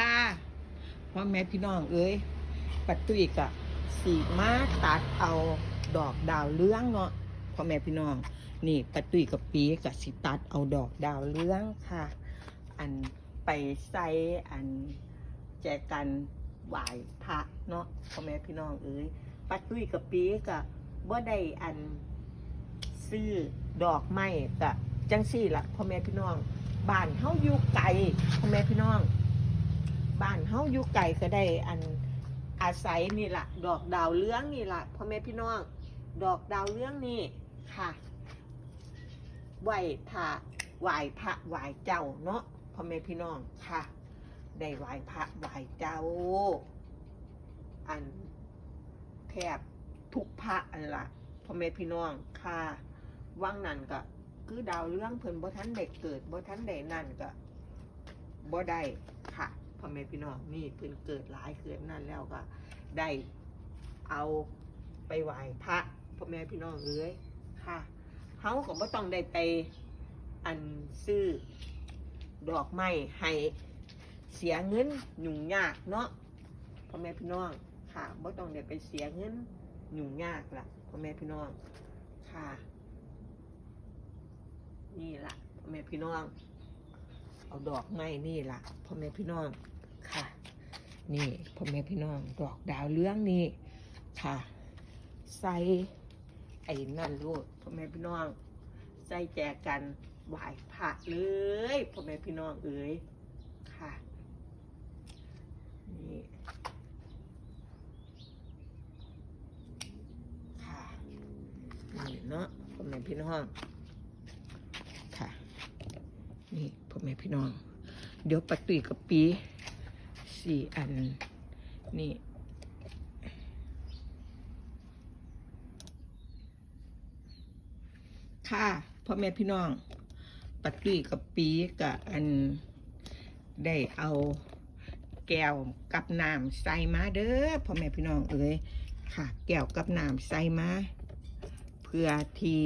ค่ะพ่อแม่พี่น้องเอ้ยปัดตุยกะสีมาตัดเอาดอกดาวเรืองเนาะพ่อแม่พี่น้อง นี่ปัดตุยกับปีกะสิตัดเอาดอกดาวเรืองค่ะ อันไปใส่อันแจกันไหวพระเนาะพ่อแม่พี่น้องเอ้ยปัดตุยกับปีกะบ่ได้อันซื้อดอกไม้กะจังสี่ละพ่อแม่พี่น้องบ้านเฮาอยู่ไกลพ่อแม่พี่น้อง เฮาอยู่ไกลก็ได้อันอาศัยนี่ล่ะดอกดาวเรืองนี่ล่ะพ่อแม่พี่น้อง ดอกดาวเรืองนี่ค่ะไหวพระไหวพระไหวเจ้าเนาะพ่อแม่พี่น้องค่ะ ได้ไหวพระไหวเจ้า อันแทบทุกพระอันละพ่อแม่พี่น้องค่ะว่างนั่นก็คือดาวเรื่องเพิ่นบ่ทันได้เกิดบ่ทันได้นั่นก็บ่ได้ค่ะ พ่อแม่พี่น้องนี่เพิ่นเกิดหลายเกิดนั่นแล้วก็ ได้เอาไปไหว้พระพ่อแม่พี่น้องเอ้ยค่ะเฮาก็บ่ต้องได้ไปอันซื้อดอกไม้ให้เสียเงินยุ่งยากเนาะพ่อแม่พี่น้องค่ะบ่ต้องได้ไปเสียเงินยุ่งยากล่ะพ่อแม่พี่น้องค่ะ นี่ล่ะพ่อแม่พี่น้อง เอาดอกไม้นี่ล่ะพ่อแม่พี่น้อง นี่พ่อแม่พี่น้องดอกดาวเรืองนี่ค่ะ ใส่ไอ้นั่นลูกพ่อแม่พี่น้อง ใส่แจกันไหวพระเลยพ่อแม่พี่น้องเอ๋ยค่ะนี่ค่ะนี่เนาะพ่อแม่พี่น้องค่ะนี่พ่อแม่พี่น้อง เดี๋ยวปัดตุยกับปี สี่อัน นี่ค่ะพ่อแม่พี่น้อง ปัดตุยกับปีกับอันได้เอาแก้วกับน้ำใส่มาเด้อพ่อแม่พี่น้องเอ้ยค่ะ แก้วกับน้ำใส่มาเพื่อที่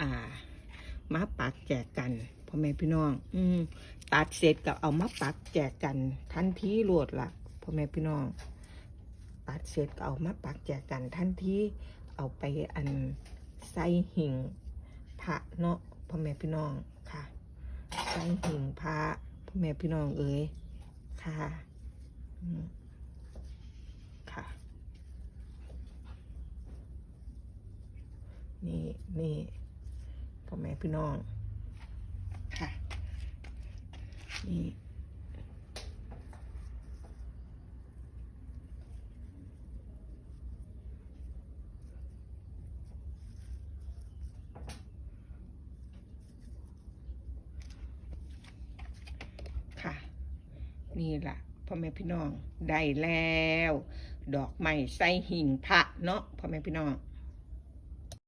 อ่า มาปักแจกกันพ่อแม่พี่น้อง อืมตัดเสร็จก็เอามาปักแจกกัน ทันทีรวดละพ่อแม่พี่น้อง ตัดเสร็จก็เอามาปักแจกกันทันทีเอาไปอันใส่หิ่งพระเนาะพ่อแม่พี่น้องค่ะใส่หิ่งพระพ่อแม่พี่น้องเอ๋ยค่ะค่ะ นี่นี่ พ่อแม่พี่น้อง ค่ะ นี่ค่ะ นี่ล่ะพ่อแม่พี่น้อง ได้แล้ว ดอกไม้ใส่หิ่งพระเนาะพ่อแม่พี่น้อง